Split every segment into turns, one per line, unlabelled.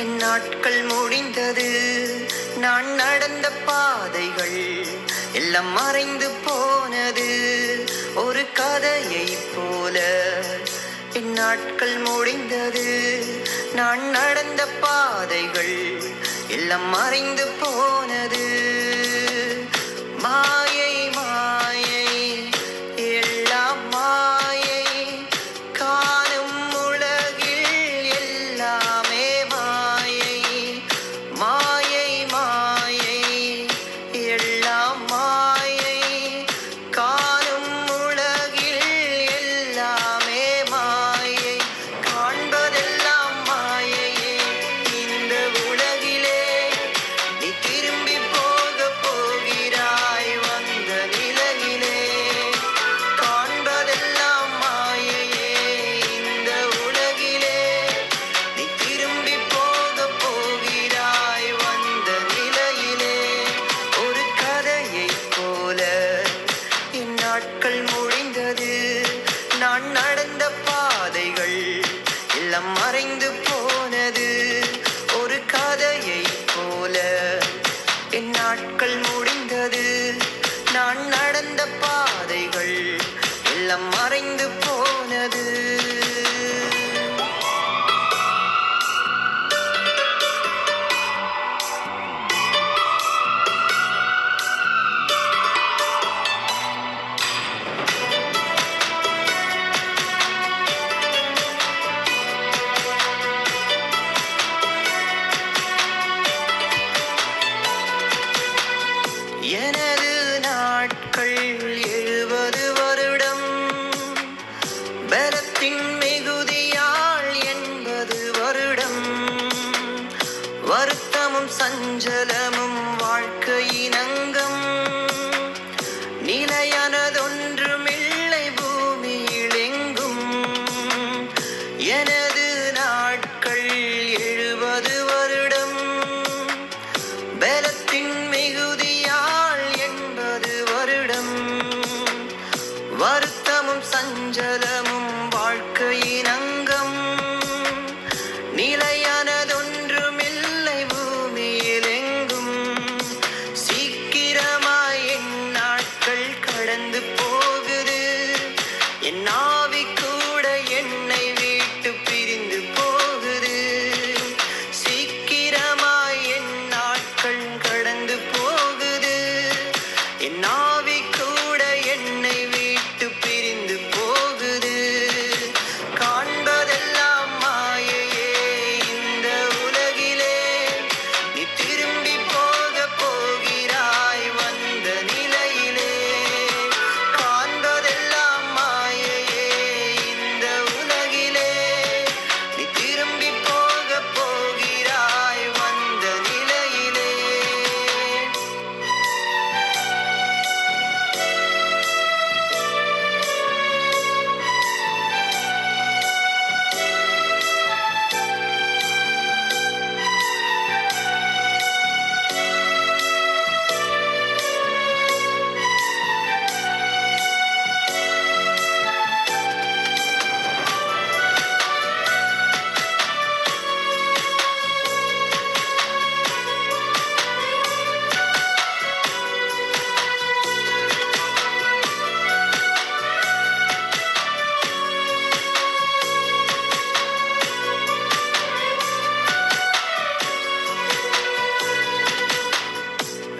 என் நாட்கள் முடிந்தது. நான் நடந்த பாதைகள் எல்லாம் மறைந்து போனது. ஒரு கதையை போல என் நாட்கள் முடிந்தது. நான் நடந்த பாதைகள் எல்லாம் மறைந்து போனது. மாயை நான் நடந்த பாதைகள் எல்லாம் மறைந்து போனது ஒரு கதையை போல. என் நாட்கள் முடிந்தது நான் நடந்த பாதைகள் எல்லாம் மறைந்து போனது. பின்மிகுதியாள் எண்பது வருடம். வருத்தமும் சஞ்சலமும் வாழ்க்கையினங்கம். நிலையானதொன்றுமில்லை பூமியில் எங்கும் என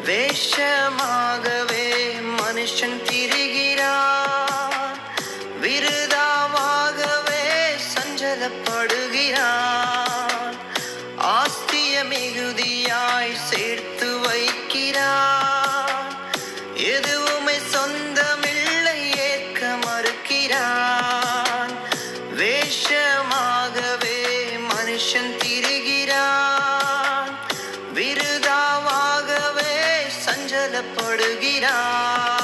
வேஷமாகவே மனுஷன் திரிகிறான் விருதாவாகவே சஞ்சலப்படுகிறான் ஆஸ்திய மிகுதியாய் சேர்த்து வைக்கிறான் கஷ்டப்படுகிறான்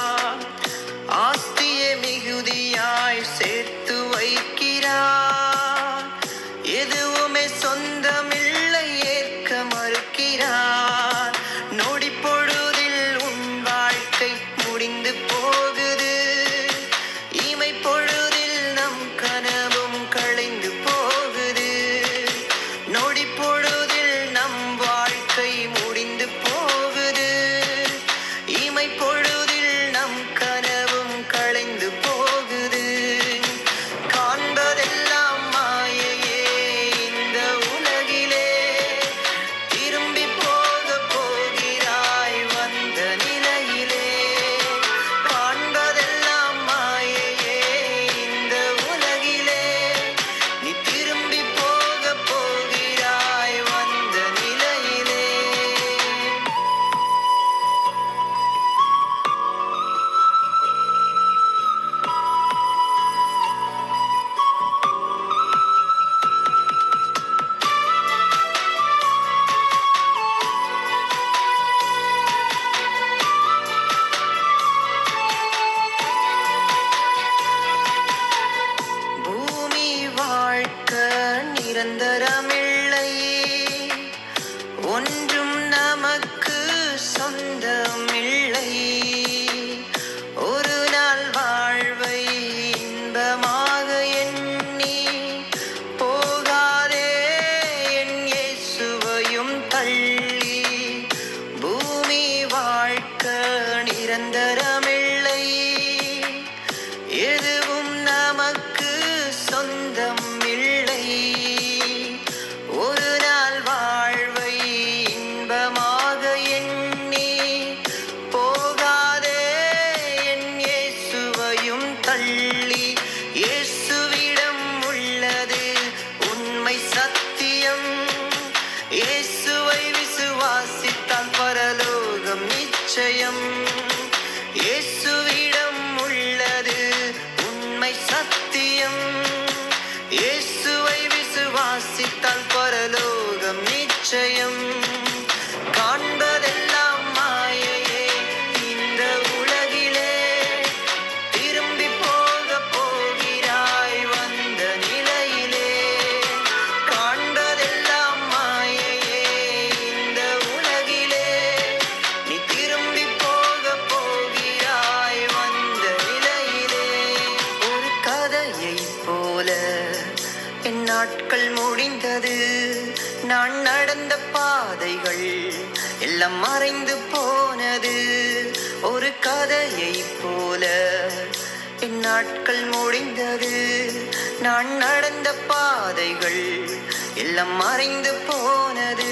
இல்லை. எதுவும் நமக்கு சொந்தம் இல்லை. ஒரு நாள் வாழ்வை இன்பமாக எண்ணி போகாதே தள்ளி. என் நாட்கள் முடிந்தது. நான் நடந்த பாதைகள் எல்லாம் மறைந்து போனது. ஒரு கதையை போல என் நாட்கள் முடிந்தது. நான் நடந்த பாதைகள் எல்லாம் மறைந்து போனது.